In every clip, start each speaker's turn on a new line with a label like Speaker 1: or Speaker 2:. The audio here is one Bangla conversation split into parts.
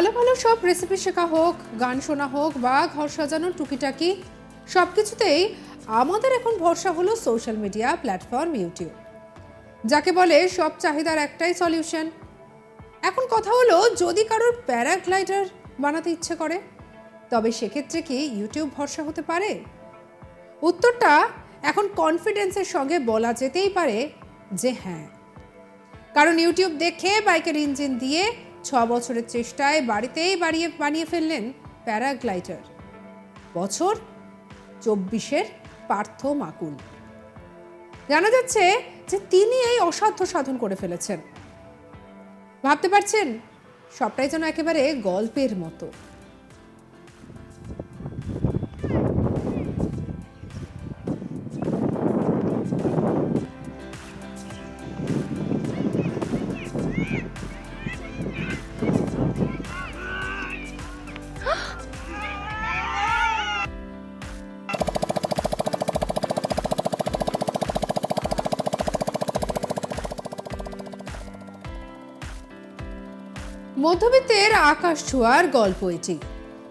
Speaker 1: ভালো ভালো সব রেসিপি শেখা হোক, গান শোনা হোক বা ঘর সাজানোর টুকিটাকি সব কিছুতেই আমাদের এখন ভরসা হলো সোশ্যাল মিডিয়া প্ল্যাটফর্ম ইউটিউব যাকে বলে সব চাহিদার একটাই সলিউশন এখন কথা হলো, যদি কারোর প্যারাগ্লাইডার বানাতে ইচ্ছে করে, তবে সেক্ষেত্রে কি ইউটিউব ভরসা হতে পারে? উত্তরটা এখন কনফিডেন্সের সঙ্গে বলা যেতেই পারে যে হ্যাঁ। কারণ ইউটিউব দেখে বাইকের ইঞ্জিন দিয়ে ছ বছরের চেষ্টায় বাড়িতেই বাড়িয়ে বানিয়ে ফেললেন প্যারাগ্লাইডার। বছর চব্বিশের পার্থ মাকুল জানা যাচ্ছে যে তিনি এই অসাধ্য সাধন করে ফেলেছেন। ভাবতে পারছেন, সবটাই যেন একেবারে গল্পের মতো। মধ্যবিত্তের আকাশ ছোঁয়ার গল্প এটি।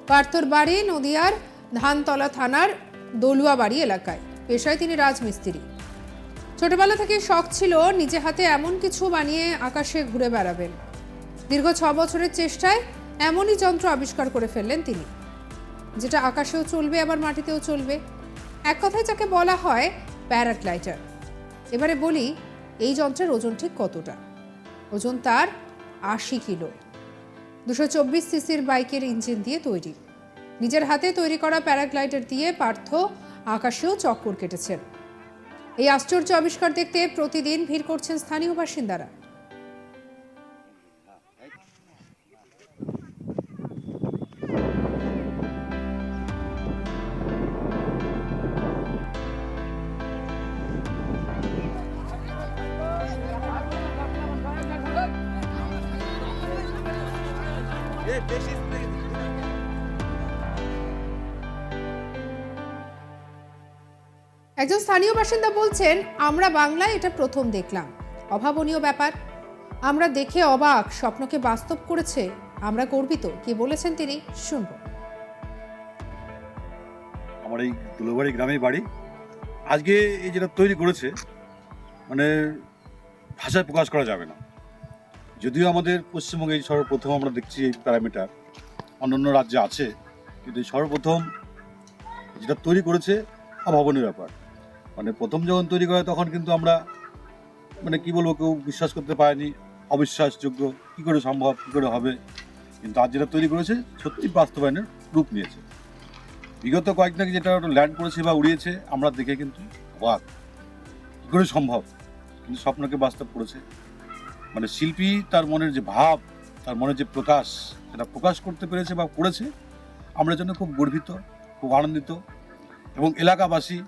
Speaker 1: পার্থর বাড়ি নদিয়ার ধানতলা থানার দলুয়াবাড়ি এলাকায়। পেশায় তিনি রাজমিস্ত্রি। ছোটবেলা থেকে শখ ছিল নিজে হাতে এমন কিছু বানিয়ে আকাশে ঘুরে বেড়াবেন। দীর্ঘ ছ বছরের চেষ্টায় এমনই যন্ত্র আবিষ্কার করে ফেললেন তিনি। যেটা আকাশেও চলবে, আবার মাটিতেও চলবে। এক কথায় যাকে বলা হয় প্যারাগ্লাইডার। এবারে বলি, এই যন্ত্রের ওজন ঠিক কতটা? ওজন তার আশি কিলো। দুশো চব্বিশ সিসির বাইকের ইঞ্জিন দিয়ে তৈরি। নিজের হাতে তৈরি করা প্যারাগ্লাইডার দিয়ে পার্থ আকাশেও চক্কর কেটেছেন। এই আশ্চর্য আবিষ্কার দেখতে প্রতিদিন ভিড় করছেন স্থানীয় বাসিন্দারা। একজন স্থানীয় বাসিন্দা বলছেন, আমরা বাংলায় এটা প্রথম দেখলাম। অভাবনীয় ব্যাপার। আমরা দেখে অবাক, স্বপ্নকে বাস্তব করেছে। আমরা গর্বিত। কি বলেছেন তিনি? শুনব।
Speaker 2: আমার এই দুলোবাড়ি গ্রামের বাড়ি। আজকে এই যেটা তৈরি করেছে মানে ভাষায় প্রকাশ করা যাবে না। যদিও আমাদের পশ্চিমবঙ্গে এই সর্বপ্রথম আমরা দেখছি এই প্যারামিটার, অন্যান্য রাজ্যে আছে, কিন্তু সর্বপ্রথম যেটা তৈরি করেছে অভাবনীয় ব্যাপার। মানে প্রথম যখন তৈরি করে তখন কিন্তু আমরা মানে কি বলব, কেউ বিশ্বাস করতে পারেনি, অবিশ্বাসযোগ্য, কী করে সম্ভব, কী করে হবে। কিন্তু আজ যেটা তৈরি করেছে, সত্যি বাস্তবায়নের রূপ নিয়েছে। বিগত কয়েকদিন আগে যেটা ল্যান্ড করেছে বা উড়িয়েছে, আমরা দেখে কিন্তু অবাক। কী করে সম্ভব? কিন্তু স্বপ্নকে বাস্তব করেছে। মানে শিল্পী তার মনের যে ভাব, তার মনের যে প্রকাশ, সেটা প্রকাশ করতে পেরেছে বা করেছে, আমরা জন্য খুব গর্বিত, খুব আনন্দিত এবং এলাকাবাসী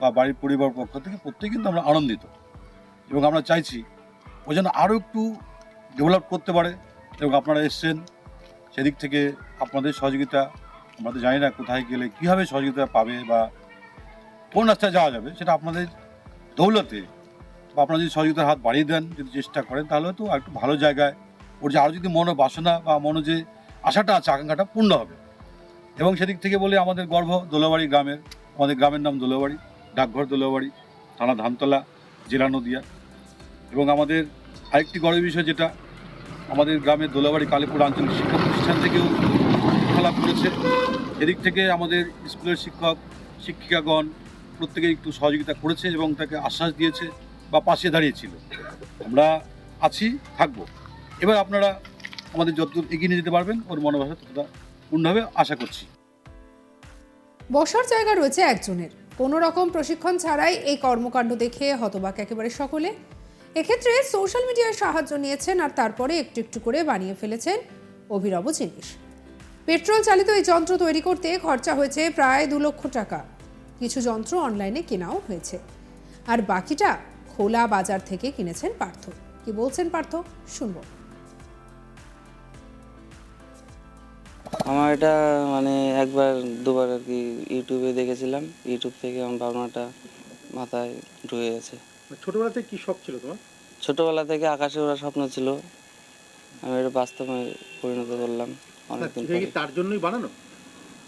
Speaker 2: বা বাড়ির পরিবার পক্ষ থেকে প্রত্যেকে কিন্তু আমরা আনন্দিত। এবং আমরা চাইছি ও যেন আরও একটু ডেভেলপ করতে পারে এবং আপনারা এসছেন সেদিক থেকে আপনাদের সহযোগিতা, আমরা তো জানি না কোথায় গেলে কীভাবে সহযোগিতা পাবে বা কোন রাস্তায় যাওয়া যাবে সেটা আপনাদের দৌলতে বা আপনারা যদি সহযোগিতার হাত বাড়িয়ে দেন, যদি চেষ্টা করেন, তাহলে তো একটু ভালো জায়গায় ওর যে আরও যদি মনো বাসনা বা মনো যে আশাটা আছে, আকাঙ্ক্ষাটা পূর্ণ হবে। এবং সেদিক থেকে বলে আমাদের গর্ব দোলাবাড়ি গ্রামের, আমাদের গ্রামের নাম দোলাবাড়ি। ডাকঘর দোলাবাড়ি, থানা ধানতলা জেলা নদিয়া। এবং আমাদের আরেকটি গর্বের বিষয় যেটা, আমাদের গ্রামের দোলাবাড়ি কালীপুর আঞ্চলিক শিক্ষা প্রতিষ্ঠান থেকেও শিক্ষালাভ করেছে। এদিক থেকে আমাদের স্কুলের শিক্ষক, শিক্ষিকাগণ প্রত্যেকে একটু সহযোগিতা করেছে এবং তাকে আশ্বাস দিয়েছে বা পাশে দাঁড়িয়েছিল। আমরা আছি, থাকব। এবার আপনারা আমাদের যতদূর এগিয়ে নিয়ে যেতে পারবেন, ওর মনোভাষা ততটা পূর্ণভাবে আশা করছি।
Speaker 1: বসার জায়গা রয়েছে একজনের। কোনো রকম প্রশিক্ষণ ছাড়াই এই কর্মকাণ্ড দেখে হতবাক একেবারে সকলে। এক্ষেত্রে সোশ্যাল মিডিয়ার সাহায্য নিয়েছেন আর তারপরে একটু একটু করে বানিয়ে ফেলেছেন অভিনব জিনিস। পেট্রোল চালিত এই যন্ত্র তৈরি করতে খরচা হয়েছে প্রায় দু লক্ষ টাকা। কিছু যন্ত্র অনলাইনে কেনাও হয়েছে। আর বাকিটা খোলা বাজার থেকে কিনেছেন পার্থ। কি বলছেন পার্থ? শুনব।
Speaker 3: আমার এটা মানে একবার দুবার আর কি ইউটিউবে দেখেছিলাম। ইউটিউব থেকে আমার ভাবনাটা মাথায় ঢুকে গেছে।
Speaker 4: ছোটবেলা থেকে কি শখ ছিল তোমার?
Speaker 3: ছোটবেলা থেকে আকাশে ওড়ার স্বপ্ন ছিল। আমি এটা বাস্তবে পরিণত করলাম অনেকদিন
Speaker 4: তার জন্যই বানানো?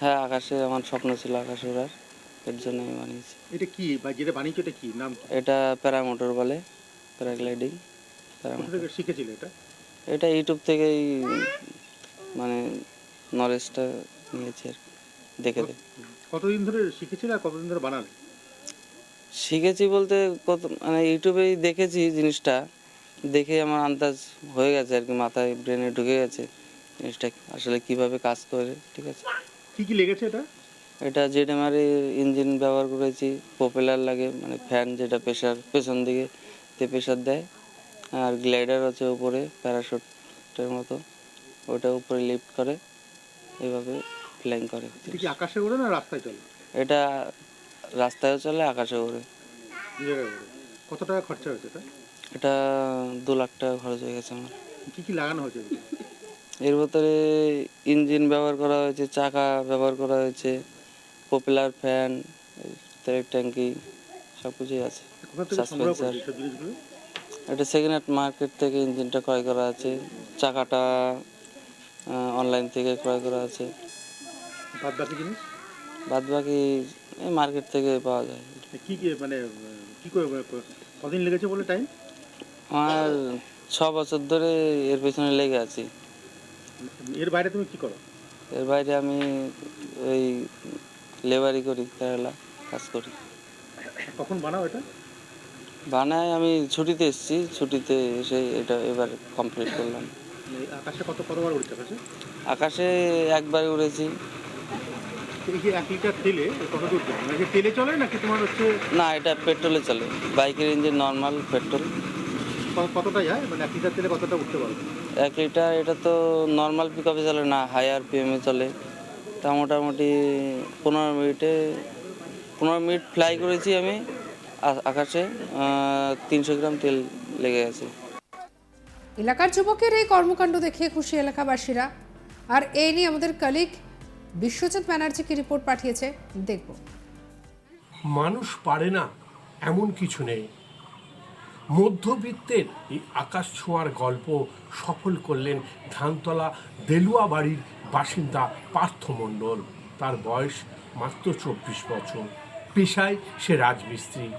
Speaker 3: হ্যাঁ আকাশে আমার স্বপ্ন ছিল আকাশে ওড়ার। এর জন্য আমি বানিয়েছি।
Speaker 4: এটা কি? বা যেটা বানিয়েছো এটা কি? নাম
Speaker 3: এটা প্যারামোটর বলে প্যারাগ্লাইডিং প্যারামোটর
Speaker 4: থেকে শিখেছিলে এটা?
Speaker 3: এটা ইউটিউব থেকেই মানে নলেজটা নিয়েছি আর কি, দেখে দেখে।
Speaker 4: কতদিন ধরে শিখেছিলে আর কতদিন ধরে বানালে?
Speaker 3: শিখেছি বলতে কত মানে ইউটিউবেই দেখেছি জিনিসটা। দেখে আমার আন্দাজ হয়ে গেছে আর কি মাথায় ব্রেনে ঢুকে গেছে জিনিসটা আসলে কীভাবে কাজ করে ঠিক আছে?
Speaker 4: কি কি লেগেছে এটা?
Speaker 3: এটা জেডএমআর ইঞ্জিন ব্যবহার করেছি পপুলার লাগে মানে ফ্যান যেটা প্রেশার পেছন দিকে তে প্রেশার দেয়। আর গ্লাইডার আছে উপরে প্যারাশুটের মতো ওটা উপরে লিফট করে। এভাবে ফ্লাইং করে।
Speaker 4: এটা কি আকাশে ওড়ে না রাস্তায় চলে?
Speaker 3: এটা রাস্তায়ও চলে আকাশে ওড়ে।
Speaker 4: দু জায়গায় ওড়ে। কত টাকা খরচা হয়েছে এটা?
Speaker 3: এটা দু লাখ টাকা খরচ হয়ে গেছে আমার।
Speaker 4: কি কি লাগানো হয়েছে?
Speaker 3: এর ভিতরে ইঞ্জিন ব্যবহার করা হয়েছে চাকা ব্যবহার করা হয়েছে পপুলার ফ্যান তেলের ট্যাঙ্কি সব কিছুই আছে
Speaker 4: জিনিসগুলো?
Speaker 3: এটা সেকেন্ড হ্যান্ড মার্কেট থেকে ইঞ্জিনটা ক্রয় করা আছে। চাকাটা অনলাইন থেকে ক্রয় করা আছে।
Speaker 4: বাদ বাকি জিনিস?
Speaker 3: বাদ বাকি এই মার্কেট থেকে পাওয়া যায়।
Speaker 4: কি কি মানে কি করে কদিন লেগেছে বলে টাইম
Speaker 3: আমার ছ বছর ধরে এর পেছনে লেগে আছি।
Speaker 4: এর বাইরে তুমি কি করো?
Speaker 3: এর বাইরে আমি ওই লেবারি করি কেরালা কাজ করি।
Speaker 4: কখন বানাও এটা?
Speaker 3: বানায় আমি ছুটিতে এসেছি ছুটিতে এসে এটা এবার কমপ্লিট করলাম।
Speaker 4: আকাশে কত কতবার উঠছে আকাশে?
Speaker 3: আকাশে একবার উড়েছি।
Speaker 4: এই যে এক লিটার তেলে কত দূর যায়? মানে তেলে চলে নাকি তোমার হচ্ছে
Speaker 3: না এটা পেট্রোলে চলে। বাইকের ইঞ্জিন নর্মাল পেট্রোল।
Speaker 4: কতটা যায়? মানে এক লিটার তেলে কতটা উঠতে পারবে?
Speaker 3: এক লিটার এটা তো নর্মাল পিক আপে চলে না হায়ার পিএমে চলে। তা মোটামুটি পনেরো মিনিটে পনেরো মিনিট ফ্লাই করেছি আমি আকাশে। তিনশো গ্রাম তেল লেগে গেছে
Speaker 1: এলাকার যুবকের এই কর্মকাণ্ড দেখে খুশি এলাকাবাসীরা। আর এই নিয়ে আমাদের কালিক বিশ্বজিৎ ব্যানার্জিকে রিপোর্ট পাঠিয়েছে, দেখব।
Speaker 5: মানুষ পারে না এমন কিছু নেই। মধ্যবিত্তের এই আকাশ ছোঁয়ার গল্প সফল করলেন ধানতলা দেলুয়া বাড়ির বাসিন্দা পার্থ মণ্ডল। তার বয়স মাত্র চব্বিশ বছর। পেশায় সে রাজমিস্ত্রি।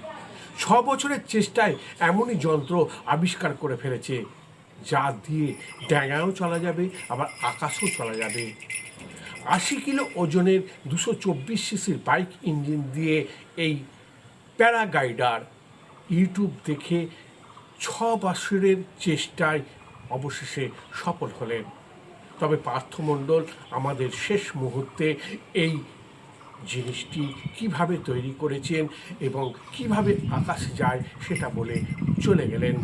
Speaker 5: ছ বছরের চেষ্টায় এমনই যন্ত্র আবিষ্কার করে ফেলেছে যা দিয়ে ড্যাঙাও চলা যাবে, আবার আকাশও চলা যাবে। আশি কিলো ওজনের দুশো চব্বিশ সিসির বাইক ইঞ্জিন দিয়ে এই প্যারাগাইডার ইউটিউব দেখে ছ বছরের চেষ্টায় অবশেষে সফল হলেন। তবে পার্থমণ্ডল আমাদের শেষ মুহূর্তে এই জিনিসটি কীভাবে তৈরি করেছেন এবং কীভাবে আকাশে যায় সেটা বলে চলে গেলেন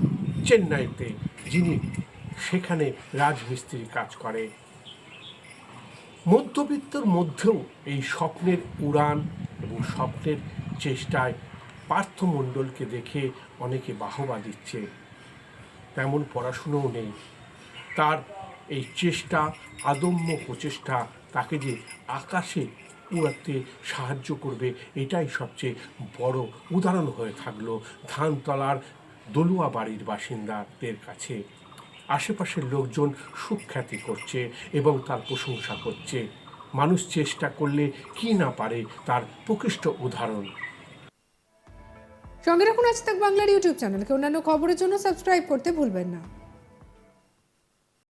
Speaker 5: চেন্নাইতে যিনি সেখানে রাজমিস্ত্রির কাজ করে। মধ্যবিত্তর মধ্যেও এই স্বপ্নের উড়ান এবং স্বপ্নের চেষ্টায় পার্থমণ্ডলকে দেখে অনেকে বাহবা দিচ্ছে। তেমন পড়াশুনোও নেই। তার এই চেষ্টা, আদম্য প্রচেষ্টা তাকে যে আকাশে উড়াতে সাহায্য করবে, এটাই সবচেয়ে বড় উদাহরণ হয়ে থাকল ধানতলার দলুয়া বাড়ির বাসিন্দাদের কাছে আশেপাশের লোকজন সুখ্যাতি করছে এবং তার প্রশংসা করছে। মানুষ চেষ্টা করলে কি না পারে তার প্রকৃষ্ট উদাহরণ।
Speaker 1: সঙ্গে রাখুন আজ বাংলার ইউটিউব চ্যানেলকে। অন্যান্য খবরের জন্য সাবস্ক্রাইব করতে ভুলবেন না।